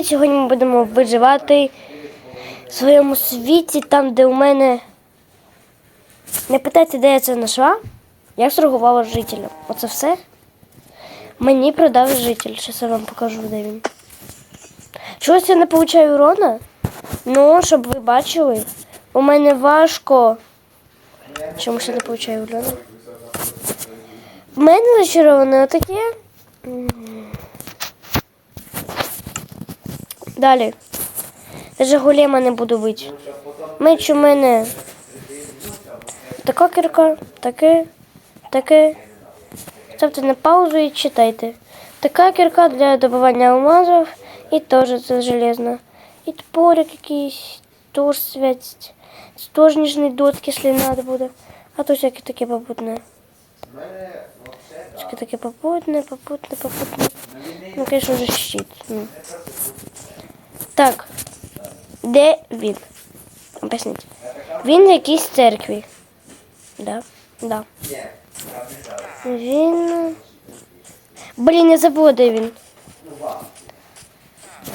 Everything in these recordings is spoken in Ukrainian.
привіт! Сьогодні ми будемо виживати в своєму світі, там, де у мене. Не питайте, де я це знайшла. Я сторгувала з жителем. Оце все. Мені продав житель. Зараз я вам покажу, де він. Чогось я не получаю урона. Ну, щоб ви бачили, у мене важко. Чомусь я не получаю урона. В мене зачароване отаке. Далі. Даже голема не буду бити. Меч у мене. Така кірка, таке, таке. Ставте на паузу і читайте. Така кірка для добування алмазів і теж це железно. І топорик якийсь, теж святість. Теж ніжний дотки, якщо треба буде. А то всяке таке попутне. Всяке таке попутне, попутне, попутне. Ну, звісно, вже щит. Так. Де він? Об'ясніть. Він в якійсь церкві. Да. Да. Він. Блін, я забула, де він.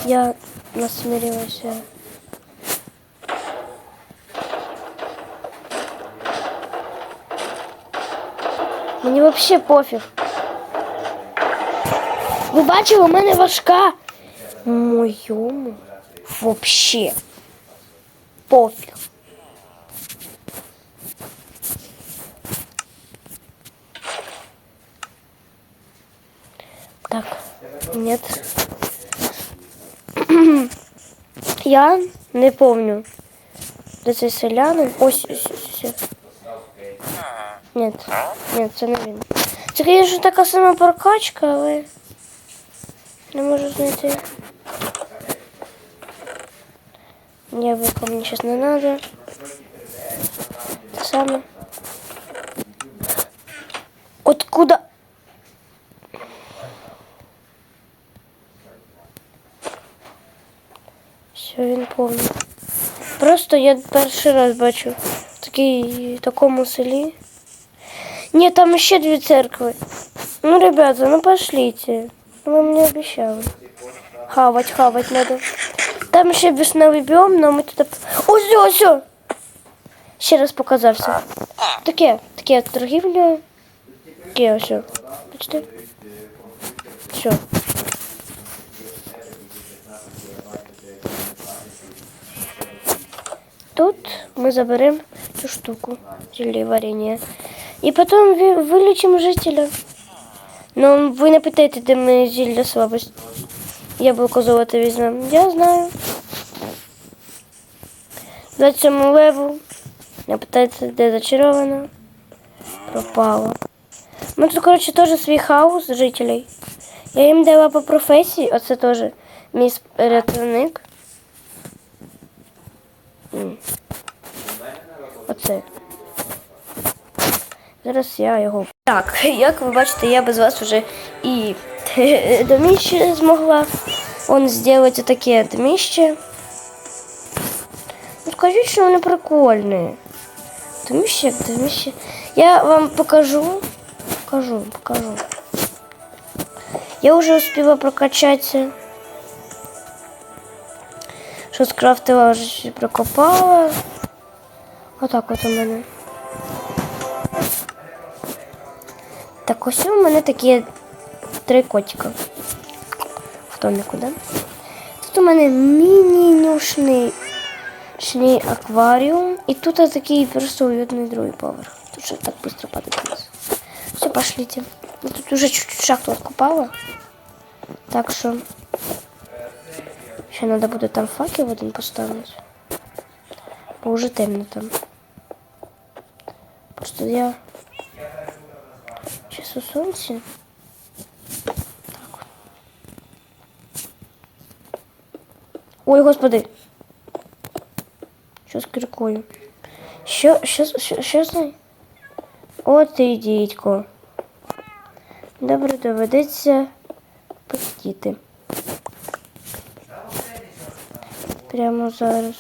Я насмірилася. Мені взагалі пофіг. Ви бачили, у мене важка. Моєму вообще пофіг. Так, нет. Я не помню. Де цей селянин? Ось, ось, ось. ось. Нет, нет, це не він. Це, звісно, така сама прокачка, але не можу знайти. Не, выпал мне сейчас не надо. Это самое. Откуда? Все, він повний. Просто я перший раз бачу в такій, такому селі. Ні, там ще дві церкви. Ну, ребята, ну пошлите. Вы мне обещали. Хавать, хавать надо. Там ще весновий біом, але ми тут... Ось, ось, ось! Ще раз показався. Таке, таке торгівля. Таке ось. Бачите? Все. Тут мы заберем эту штуку, зелье варенье. И потом ви- вылечим жителя. Но ви не питайте, де ми зілля слабость. Яблуко золоте візьмемо. Я знаю. 27 левел. Не питайте, де зачаровано. Пропало. Ну тут, коротше, теж свій хаос жителей. Я їм дала по професії, оце теж мій рятівник. Оце. Зараз я його. Так, як ви бачите, я без вас вже і доміще змогла он зробити таке доміще. Ну, скажіть, що вони прикольні. Доміще, доміще. Я вам покажу. Покажу, покажу. Я вже успіла прокачатися. Що скрафтила, вже прокопала. Отак от у мене. Так ось у мене такі три котика. В домику, да? Тут у мене міні-нюшний шний акваріум. І тут такий просто уютний другий поверх. Тут же так быстро падает вниз. Все, пошлите. Я тут уже чуть-чуть шахту откупала. Так що ще треба буде там факел один поставити. Бо вже темно там. Просто я Сейчас у сонці. Так. Ой, господи. Що з киркою? Що, що, що, що з нею? Добре, доведеться пихтіти. Прямо зараз.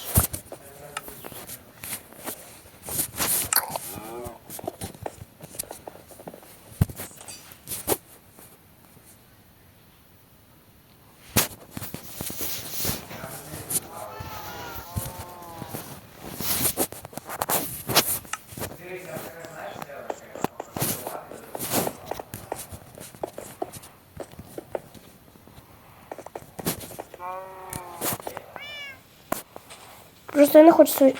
Просто я не хочу свою.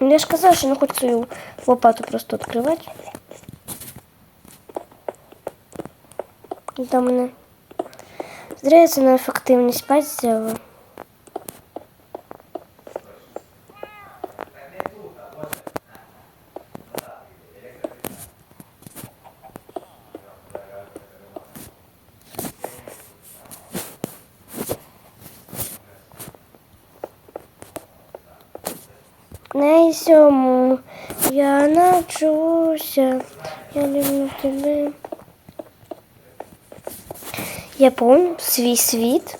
Я ж казала, що не хочу свою лопату просто відкривати. Там мене. Зря я це на ефективність 5 взяла. На сьому я навчуся. Я люблю тебе. Я помню свій світ.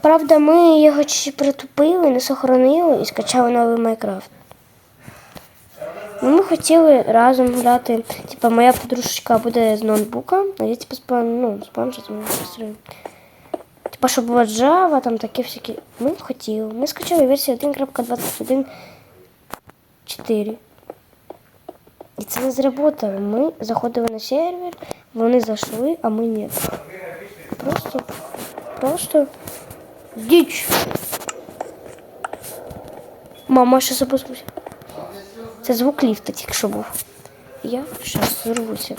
Правда, ми його чи притупили, не сохранили і скачали новий Майнкрафт. Ми хотіли разом гуляти. Типа моя подружечка буде з ноутбука, а я типа з ну, з планшетом пристрою. Типа, щоб була Java, там такі всякі. Ми хотіли. Ми скачали версію 1.21.4. І це не зработало. Ми заходили на сервер, вони зайшли, а ми ні. Просто, просто діч. Мама ще запустився. Це звук ліфта тільки що був. Я зараз зірвуся.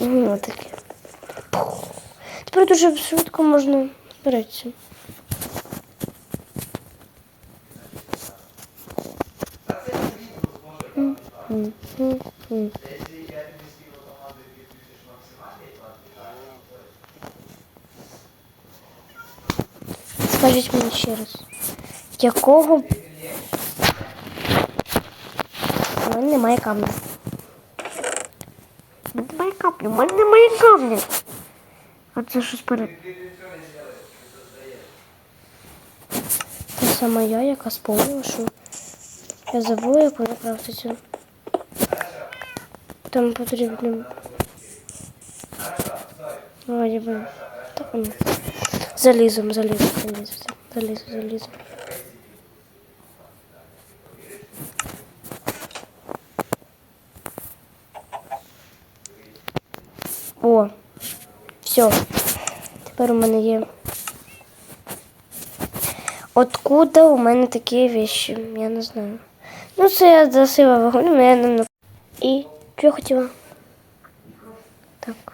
Ну, таке. Тепер дуже швидко можна збиратися. М, Скажіть мені ще раз, якого у мене немає камня. У мене немає камня, у мене немає камня. А це щось перед. Це саме я, яка сповнила, що я забула, як вона крафтиться. Там потрібно. Вроді би. Так воно. Залізом, залізом, залізом, залізом, залізом. О, все. Тепер у мене є. Откуда у мене такі вещи? Я не знаю. Ну, це я засила вагон, але я не І що я хотіла? Так.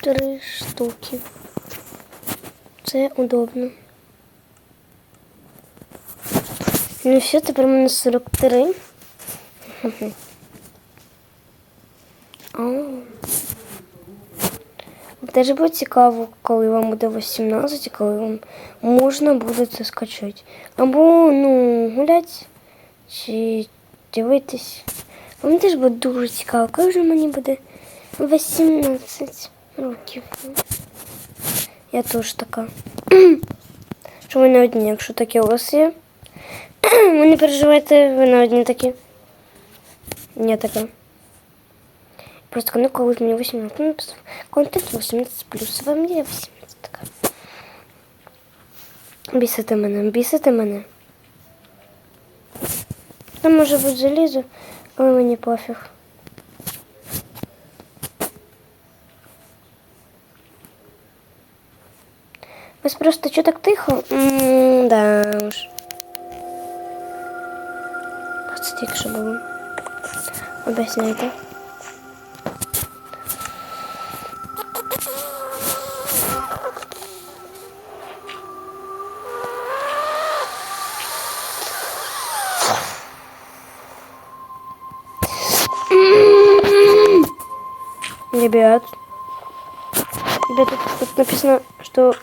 Три штуки. Це удобно. Ну все, тепер у мене 43. О. Теж буде цікаво, коли вам буде 18, і коли вам можна буде це скачати. Або ну, гуляти чи дивитись. Мені теж буде дуже цікаво, коли вже мені буде 18 Років. Я теж така. Що ви не одні, якщо таке у вас є. Ви не переживайте, ви не одні такі. Я така. Просто ну коли мені 18 написав. Контент 18 плюс. Вам є 18 така. Бісите мене, бісите мене. Там може бути залізо, але мені пофіг. Вас просто що так тихо? М, Да уж. Це тільки що було. Об'ясняйте. Ребят. Ребята, тут написано, что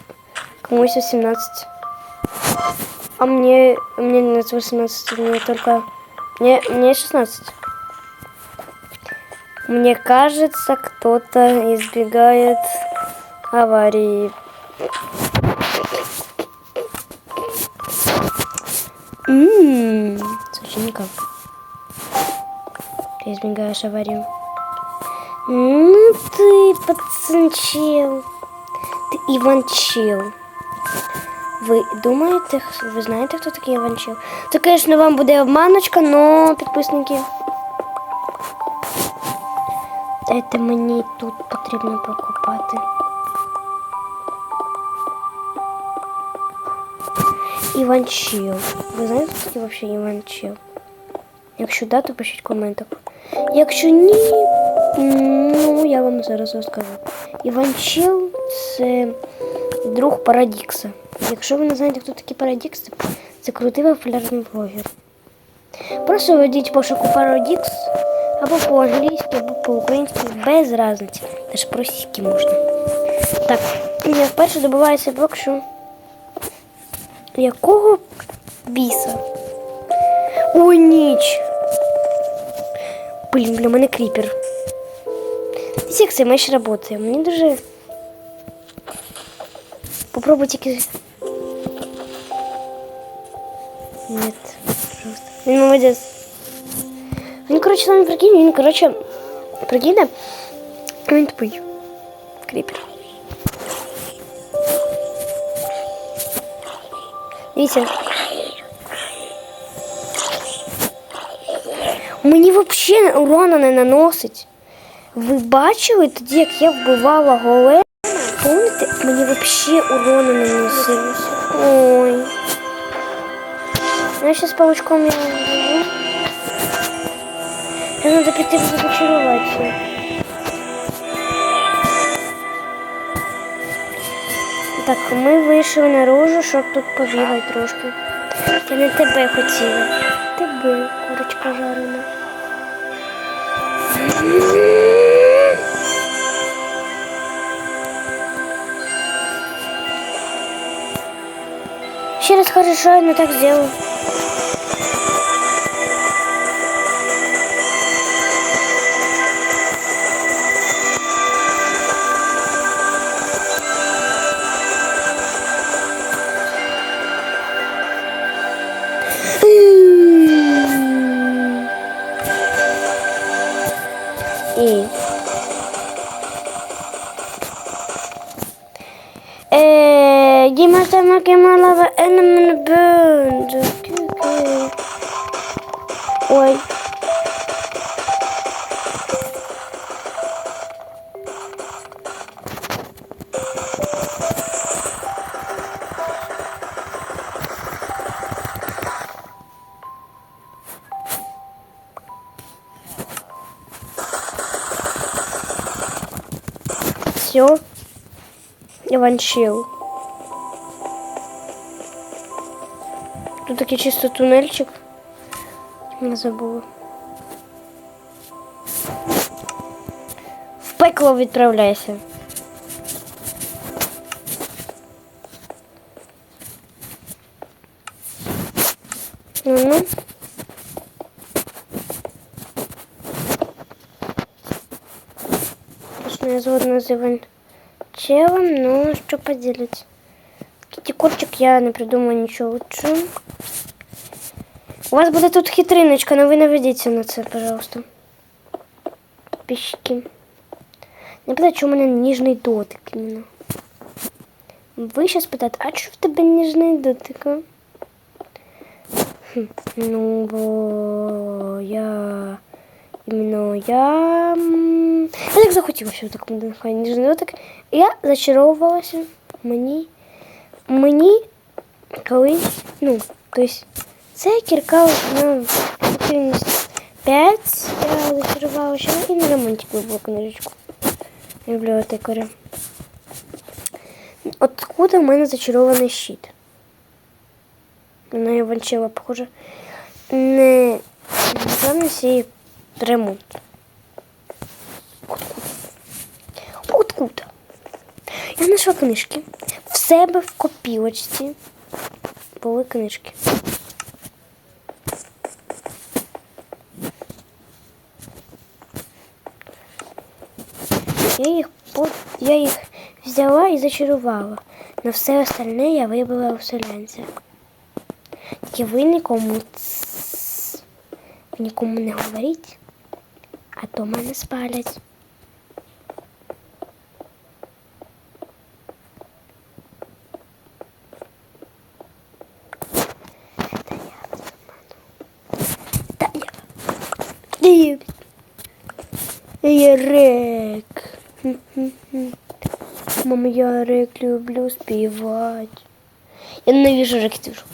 кому 18. А мне, мне не 18, мне только... Мне, мне 16. Мне кажется, кто-то избегает аварии. Ммм, слушай, никак. Ты избегаешь аварию. Ну ты, пацанчел. Ты Іванчел. Ви думаєте, ви знаєте, хто такий Іванчел? Це, звісно, вам буде обманочка, но підписники. Дайте мені тут потрібно прокопати. Іванчил. Ви знаєте, хто такий взагалі Іванчил? Якщо да, то пишіть в коментах. Якщо ні, ну я вам зараз розкажу. Іванчил це друг Парадікса. Якщо ви не знаєте, хто такий Парадікс, це крутий популярний блогер. Просто введіть пошуку Парадікс або по-англійськи, або по-українськи, без різниці. Теж по російськи можна. Так, я вперше добиваюся блок, що якого біса? Ой, ніч! Блін, для мене кріпер. Дивіться, як цей меч працює. Мені дуже. Попробуй тільки. Нет, пожалуйста. Він молодець. Він, коротше, нам прикинь, він, коротше, прикине. Він тупий. Кріпер. Дивіться. Мені взагалі урона не наносить. Ви бачили тоді, як я вбивала голема? Помните, мені взагалі урона не наносило. Ой. Я зараз паучком я вбиву. Треба піти зачаруватися. Так, ми вийшли наружу, щоб тут побігати трошки. Я не тебе хотіла. Тебе, курочка жарена. Ще раз хорошо, не так сделаю. Eh, die måste man kan lava en min bund. Oj. Все. Іванчил. Тут такий чисто тунельчик. Не забула. В пекло відправляйся. Ну-ну. Конечно, я згодна з Іванчелом, ну що поділити. Кітікорчик я не придумаю нічого лучше. У вас буде тут хитриночка, но ви наведіться на це, пожалуйста. Пішки. Не питаю, чому у мене ніжний дотик іменно. Ви ще спитаєте, а чого в тебе ніжний дотик? а? Хм, Ну, бо я. Іменно я. м, Я так захотіла, що так буде нехай ніжний дотик. Я зачаровувалася. Мені. Мені колись, ну, тобто, це кірка на ефективність 5, я зачарувала ще і на ремонті була книжечку. Бібліотекаря. Откуда в мене зачарований щит? Вона Іванчева, похоже, не напевно всі ремонт. Откуда? Я знайшла книжки. В себе в копілочці були книжки. Я їх, я їх взяла і зачарувала. На все остальне я вибила у селянця. Тільки ви нікому ц- нікому не говоріть, а то мене спалять. Та я. Та я. Я Мама, я рек люблю співати. Я ненавижу ректюш.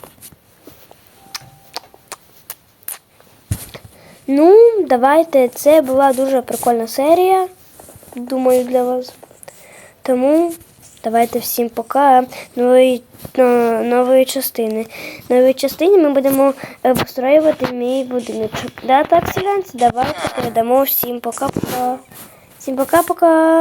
Ну, давайте. Це була дуже прикольна серія. Думаю, для вас. Тому давайте всім пока. Нової, но- нової частини. В новій частині ми будемо е, построювати мій будиночок. Да, так, селянці, давайте передамо всім пока-пока. Всім пока-пока.